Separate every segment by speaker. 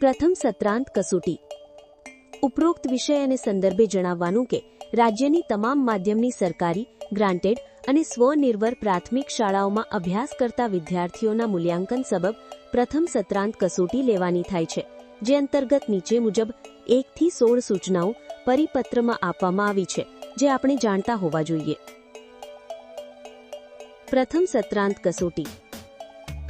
Speaker 1: પ્રથમ સત્રાંત કસોટી. ઉપરોક્ત વિષય અને સંદર્ભે જણાવવાનું કે, રાજ્યની તમામ માધ્યમની સરકારી, ગ્રાન્ટેડ અને સ્વનિર્ભર પ્રાથમિક શાળાઓમાં અભ્યાસ કરતા વિદ્યાર્થીઓના મૂલ્યાંકન સબબ પ્રથમ સત્રાંત કસોટી લેવાની થાય છે, જે અંતર્ગત નીચે મુજબ એકથી સોળ સૂચનાઓ પરિપત્રમાં આપવામાં આવી છે, જે આપણે જાણતા હોવા જોઈએ. પ્રથમ સત્રાંત કસોટી.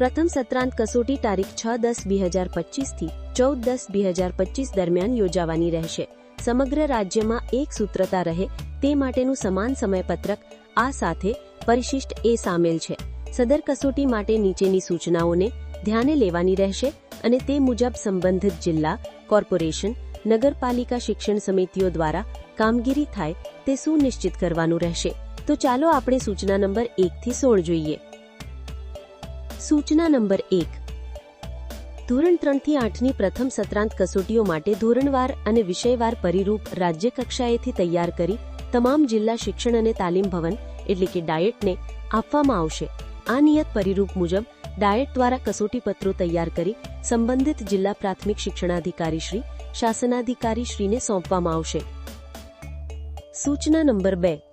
Speaker 1: પ્રથમ સત્રાંત કસોટી તારીખ છ દસ બે હજાર પચીસથી ચૌદ દસ બે હજાર પચીસ દરમિયાન યોજાવાની રહેશે. સમગ્ર રાજ્યમાં એક સૂત્રતા રહે તે માટેનું સમાન સમયપત્રક આ સાથે પરિશિષ્ટ એ સામેલ છે. સદર કસોટી માટે નીચેની સૂચનાઓને ધ્યાને લેવાની રહેશે અને તે મુજબ સંબંધિત જિલ્લા, કોર્પોરેશન, નગરપાલિકા શિક્ષણ સમિતિઓ દ્વારા કામગીરી થાય તે સુનિશ્ચિત કરવાનું રહેશે. તો ચાલો આપણે સૂચના નંબર એકથી સોળ જોઈએ. સૂચના નંબર એક. ધોરણ ત્રણથી આઠની પ્રથમ સત્રાંત કસોટીઓ માટે ધોરણવાર અને વિષયવાર પરિરૂપ રાજ્ય કક્ષાએથી તૈયાર કરી તમામ જિલ્લા શિક્ષણ અને તાલીમ ભવન, એટલે કે ડાયેટને, આપવામાં આવશે. આ નિયત પરિરૂપ મુજબ, ડાયટ દ્વારા કસોટી પત્રો તૈયાર કરી સંબંધિત જિલ્લા પ્રાથમિક શિક્ષણાધિકારી શ્રી, શાસનાધિકારી શ્રીને સોંપવામાં આવશે. સૂચના નંબર બે.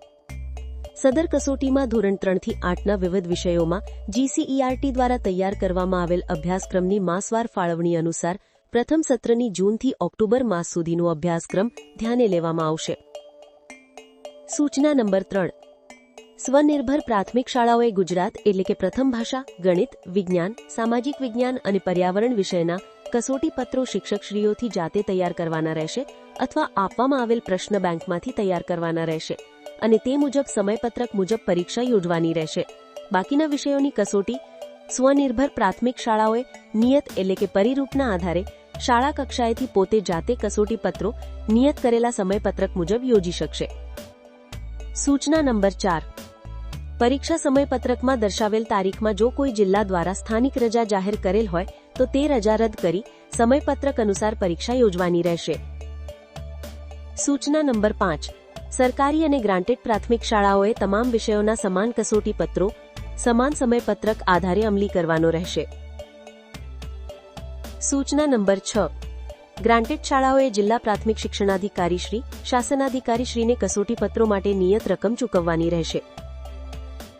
Speaker 1: સદર કસોટીમાં ધોરણ ત્રણથી આઠના વિવિધ વિષયોમાં જીસીઈઆરટી દ્વારા તૈયાર કરવામાં આવેલ અભ્યાસક્રમની માસવાર ફાળવણી અનુસાર પ્રથમ સત્રની જૂનથી ઓક્ટોબર માસ સુધીનો અભ્યાસક્રમ ધ્યાને લેવામાં આવશે. સૂચના નંબર ત્રણ. સ્વનિર્ભર પ્રાથમિક શાળાઓએ ગુજરાત એટલે કે પ્રથમ ભાષા, ગણિત, વિજ્ઞાન, સામાજિક વિજ્ઞાન અને પર્યાવરણ વિષયના કસોટી પત્રો શિક્ષકશ્રીઓથી જાતે તૈયાર કરવાના રહેશે અથવા આપવામાં આવેલ પ્રશ્ન બેંકમાંથી તૈયાર કરવાના રહેશે. અને તે મુજબ સમયપત્રક મુજબ પરીક્ષા યોજવાની રહેશે. બાકીના વિષયોની કસોટી, સ્વનિર્ભર પ્રાથમિક શાળાઓએ નિયત એટલે કે પરિરૂપના આધારે શાળા કક્ષાએથી પોતે જાતે કસોટી પત્રો નિયત કરેલા સમયપત્રક મુજબ યોજી શકશે. સૂચના નંબર ચાર. પરીક્ષા સમયપત્રકમાં દર્શાવેલ તારીખમાં જો કોઈ જિલ્લા દ્વારા સ્થાનિક રજા જાહેર કરેલ હોય, તો તે રજા રદ કરી સમયપત્રક અનુસાર પરીક્ષા યોજવાની રહેશે. સૂચના નંબર પાંચ. સરકારી અને ગ્રાન્ટેડ પ્રાથમિક શાળાઓએ તમામ વિષયોના સમાન કસોટી પત્રો, સમાન સમયપત્રક આધારે અમલી કરવાનો રહેશે. સૂચના નંબર છ. ગ્રાન્ટેડ શાળાઓએ જિલ્લા પ્રાથમિક શિક્ષણાધિકારી શ્રી, શાસનાધિકારી શ્રીને કસોટી પત્રો માટે નિયત રકમ ચૂકવવાની રહેશે.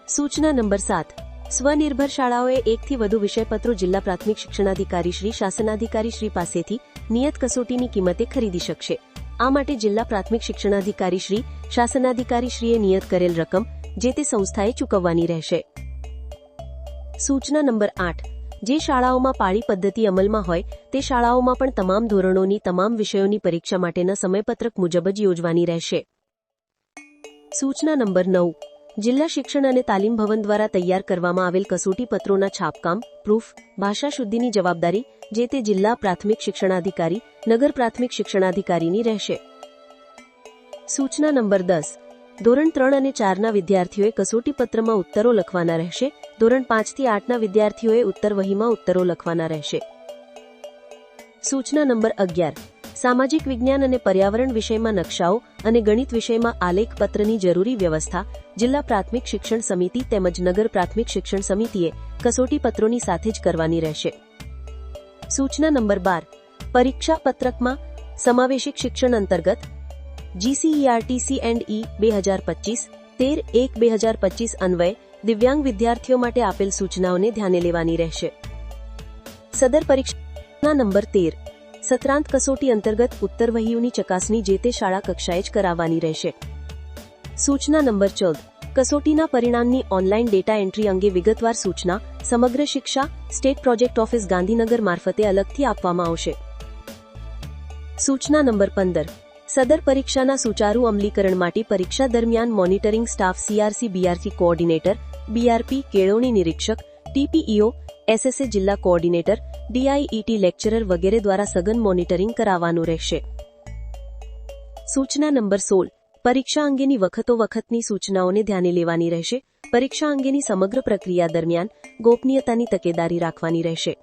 Speaker 1: સૂચના નંબર સાત. સ્વનિર્ભર શાળાઓએ એકથી વધુ વિષયપત્રો જિલ્લા પ્રાથમિક શિક્ષણાધિકારી શ્રી, શાસનાધિકારી શ્રી પાસેથી નિયત કસોટીની કિંમતે ખરીદી શકશે. આ માટે જિલ્લા પ્રાથમિક શિક્ષણાધિકારી શ્રી, શાસનાધિકારી શ્રીએ નિયત કરેલ રકમ, જે તે સંસ્થાએ ચૂકવવાની રહેશે. સૂચના નંબર આઠ. જે શાળાઓમાં પાળી પદ્ધતિ અમલમાં હોય, તે શાળાઓમાં પણ તમામ ધોરણોની તમામ વિષયોની પરીક્ષા માટેના સમયપત્રક મુજબ જ યોજવાની રહેશે. સૂચના નંબર નવ. જિલ્લા શિક્ષણ અને તાલીમ ભવન દ્વારા તૈયાર કરવામાં આવેલ કસોટી પત્રોના છાપકામ, પ્રૂફ, ભાષા શુદ્ધિની જવાબદારી, જે તે જિલ્લા પ્રાથમિક શિક્ષણાધિકારી, નગર પ્રાથમિક શિક્ષણાધિકારીની રહેશે. સૂચના નંબર દસ. ધોરણ ત્રણ અને ચારના વિદ્યાર્થીઓએ કસોટી પત્રમાં ઉત્તરો લખવાના રહેશે. ધોરણ પાંચથી આઠના વિદ્યાર્થીઓએ ઉત્તર વહીમાં ઉત્તરો લખવાના રહેશે. સૂચના નંબર અગિયાર. સામાજિક વિજ્ઞાન અને પર્યાવરણ વિષયમાં નકશાઓ અને ગણિત વિષયમાં આલેખ પત્રની જરૂરી વ્યવસ્થા જિલ્લા પ્રાથમિક શિક્ષણ સમિતિ તેમજ નગર પ્રાથમિક શિક્ષણ સમિતિએ કસોટી પત્રોની સાથે જ કરવાની રહેશે. સૂચના નંબર બાર. પરીક્ષા પત્રકમાં સમાવેશિક શિક્ષણ અંતર્ગત જીસીઈઆરટીસી એન્ડ ઈ બે હજાર પચીસ, તેર એક બે હજાર પચીસ અન્વયે દિવ્યાંગ વિદ્યાર્થીઓ માટે આપેલ સૂચનાઓને ધ્યાને લેવાની રહેશે. સદર પરીક્ષા નંબર તેર. સત્રાંત કસોટી અંતર્ગત ઉત્તરવહીઓની ચકાસણી જે તે શાળા કક્ષાએ જ કરાવવાની રહેશે. સૂચના નંબર ચૌદ. કસોટીના પરિણામની ઓનલાઈન ડેટા એન્ટ્રી અંગે વિગતવાર સૂચના સમગ્ર શિક્ષા સ્ટેટ પ્રોજેક્ટ ઓફિસ ગાંધીનગર મારફતે અલગથી આપવામાં આવશે. સૂચના નંબર પંદર. સદર પરીક્ષાના સુચારુ અમલીકરણ માટે પરીક્ષા દરમિયાન monitoring staff CRC BRC coordinator, BRP કેળવણી નિરીક્ષક, ટીપીઈઓ એસએસએ જિલ્લા કોઓર્ડિનેટર ડીઆઈઈટી લેક્ચરર વગેરે દ્વારા સઘન મોનિટરિંગ કરાવવાનું રહેશે. સૂચના નંબર સોળ. પરીક્ષા અંગેની વખતો વખતની સૂચનાઓને ધ્યાને લેવાની રહેશે. પરીક્ષા અંગેની સમગ્ર પ્રક્રિયા દરમિયાન ગોપનીયતાની તકેદારી રાખવાની રહેશે.